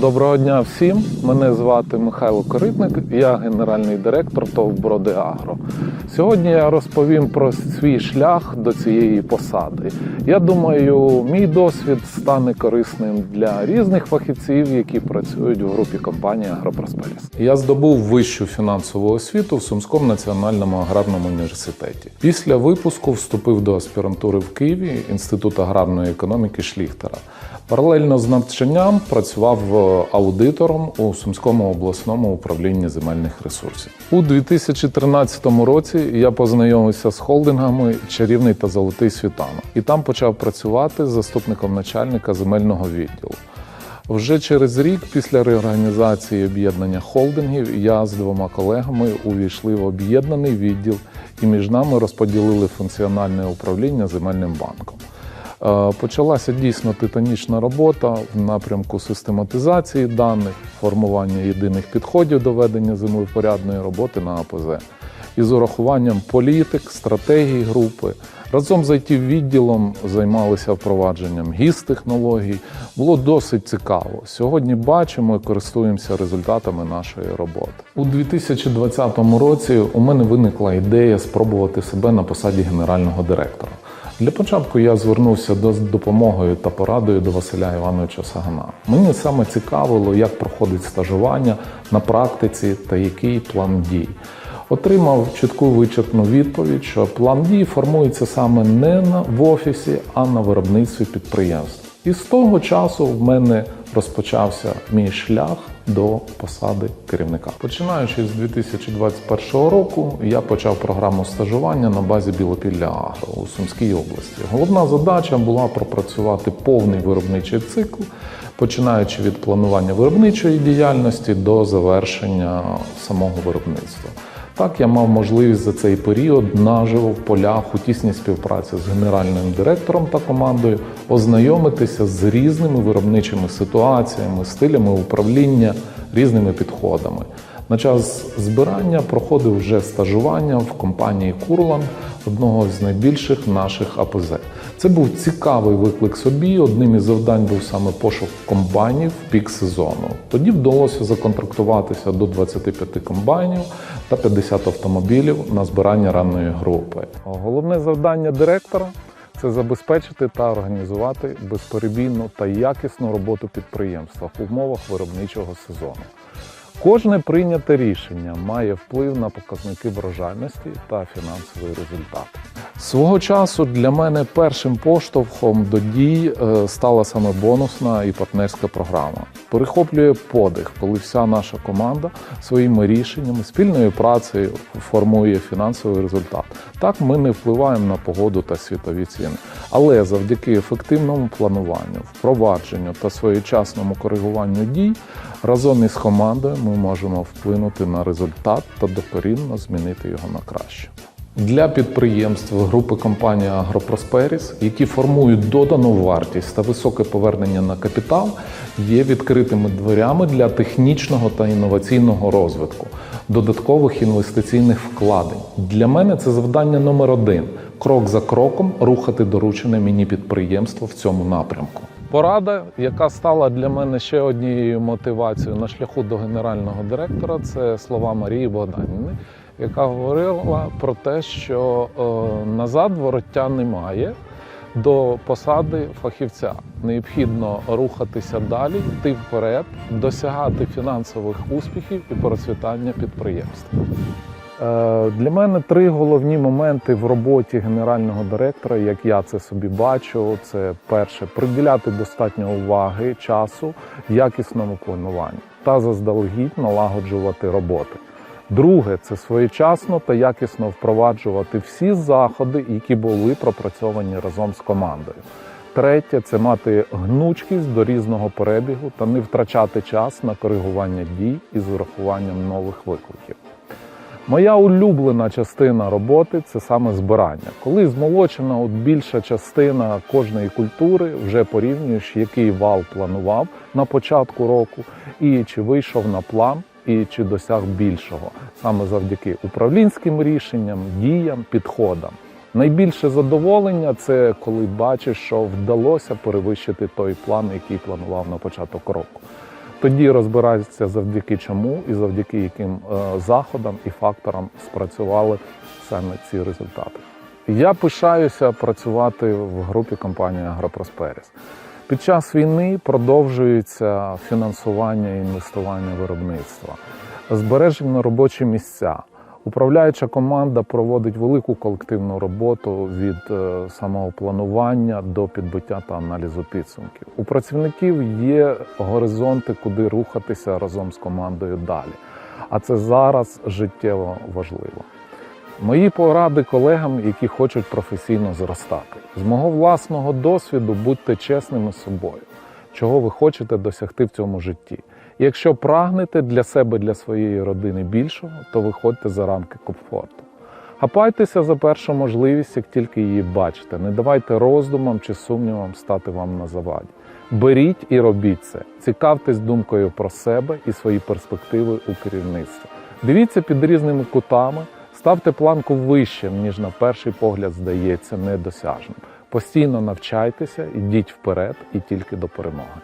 Доброго дня всім. Мене звати Михайло Коритник, я генеральний директор ТОВ Броди Агро. Сьогодні я розповім про свій шлях до цієї посади. Я думаю, мій досвід стане корисним для різних фахівців, які працюють у групі компанії Агропросперіс. Я здобув вищу фінансову освіту в Сумському національному аграрному університеті. Після випуску вступив до аспірантури в Києві Інститут аграрної економіки Шліхтера. Паралельно з навчанням працював е, аудитором у Сумському обласному управлінні земельних ресурсів. У 2013 році я познайомився з холдингами Чарівний та Золотий Світанок і там почав працювати заступником начальника земельного відділу. Вже через рік після реорганізації об'єднання холдингів я з двома колегами увійшли в об'єднаний відділ і між нами розподілили функціональне управління земельним банком. Е, Почалася дійсно титанічна робота в напрямку систематизації даних, формування єдиних підходів до ведення землепорядної роботи на АПЗ із урахуванням політик, стратегій групи. Разом з it відділом займалися впровадженням ГІС-технологій. Було досить цікаво. Сьогодні бачимо і користуємося результатами нашої роботи. У 2020 році у мене виникла ідея спробувати себе на посаді генерального директора. Для початку я звернувся до з допомогою та порадою до Василя Івановича Сагана. Мені саме цікавило, як проходить стажування на практиці та який план дій. Отримав чітку вичерпну відповідь, що план дій формується саме не на в офісі, а на виробництві підприємств. І з того часу в мене розпочався мій шлях до посади керівника. Починаючи з 2021 року, я почав програму стажування на базі Білопілля Агро у Сумській області. Головна задача була пропрацювати повний виробничий цикл, починаючи від планування виробничої діяльності до завершення самого виробництва. Так, я мав можливість за цей період наживо в полях у тісній співпраці з генеральним директором та командою ознайомитися з різними виробничими ситуаціями, стилями управління, різними підходами. На час збирання проходив вже стажування в компанії Курлан, одного з найбільших наших АПЗ. Це був цікавий виклик собі. Одним із завдань був саме пошук комбайнів в пік сезону. Тоді вдалося законтрактуватися до 25 комбайнів та 50 автомобілів на збирання ранної групи. Головне завдання директора це забезпечити та організувати безперебійну та якісну роботу підприємства в умовах виробничого сезону. Кожне прийняте рішення має вплив на показники врожайності та фінансовий результат. Свого часу для мене першим поштовхом до дій е, стала саме бонусна і партнерська програма. Перехоплює подих, коли вся наша команда своїми рішеннями, спільною працею формує фінансовий результат. Так ми не впливаємо на погоду та світові ціни, але завдяки ефективному плануванню, впровадженню та своєчасному коригуванню дій разом із командою ми можемо вплинути на результат та докорінно змінити його на краще. Для підприємств групи компанії Агропросперіс, які формують додану вартість та високе повернення на капітал, є відкритими дверями для технічного та інноваційного розвитку, додаткових інвестиційних вкладень. Для мене це завдання номер один крок за кроком рухати доручене мені підприємство в цьому напрямку. Порада, яка стала для мене ще однією мотивацією на шляху до генерального директора, це слова Марії Богданівни, яка говорила про те, що е, назад вороття немає до посади фахівця. Необхідно рухатися далі, йти вперед, досягати фінансових успіхів і процвітання підприємства. Е, Для мене три головні моменти в роботі генерального директора, як я це собі бачу, це перше приділяти достатньо уваги, часу, якісному плануванню та заздалегідь налагоджувати роботи. Друге це своєчасно та якісно впроваджувати всі заходи, які були пропрацьовані разом з командою. Третє це мати гнучкість до різного перебігу та не втрачати час на коригування дій із урахуванням нових викликів. Моя улюблена частина роботи це саме збирання. Коли змолочена от більша частина кожної культури, вже порівнюєш, який вал планував на початку року, і чи вийшов на план, і чи досяг більшого, саме завдяки управлінським рішенням, діям, підходам. Найбільше задоволення це коли бачиш, що вдалося перевищити той план, який планував на початок року. Тоді розбиратися завдяки чому і завдяки яким е, заходам і факторам спрацювали саме ці результати. Я пишаюся працювати в групі компанії Агропросперіс. Під час війни продовжується фінансування і інвестування виробництва, збережені робочі місця. Управляюча команда проводить велику колективну роботу від е, самого планування до підбиття та аналізу підсумків. У працівників є горизонти, куди рухатися разом з командою далі. А це зараз життєво важливо. Мої поради колегам, які хочуть професійно зростати. З мого власного досвіду будьте чесними з собою, чого ви хочете досягти в цьому житті. Якщо прагнете для себе, для своєї родини більшого, то виходьте за рамки комфорту. Хапайтеся за першу можливість, як тільки її бачите. Не давайте роздумам чи сумнівам стати вам на заваді. Беріть і робіть це. Цікавтесь думкою про себе і свої перспективи у керівництві. Дивіться під різними кутами, ставте планку вище, ніж на перший погляд здається недосяжним. Постійно навчайтеся, йдіть вперед і тільки до перемоги.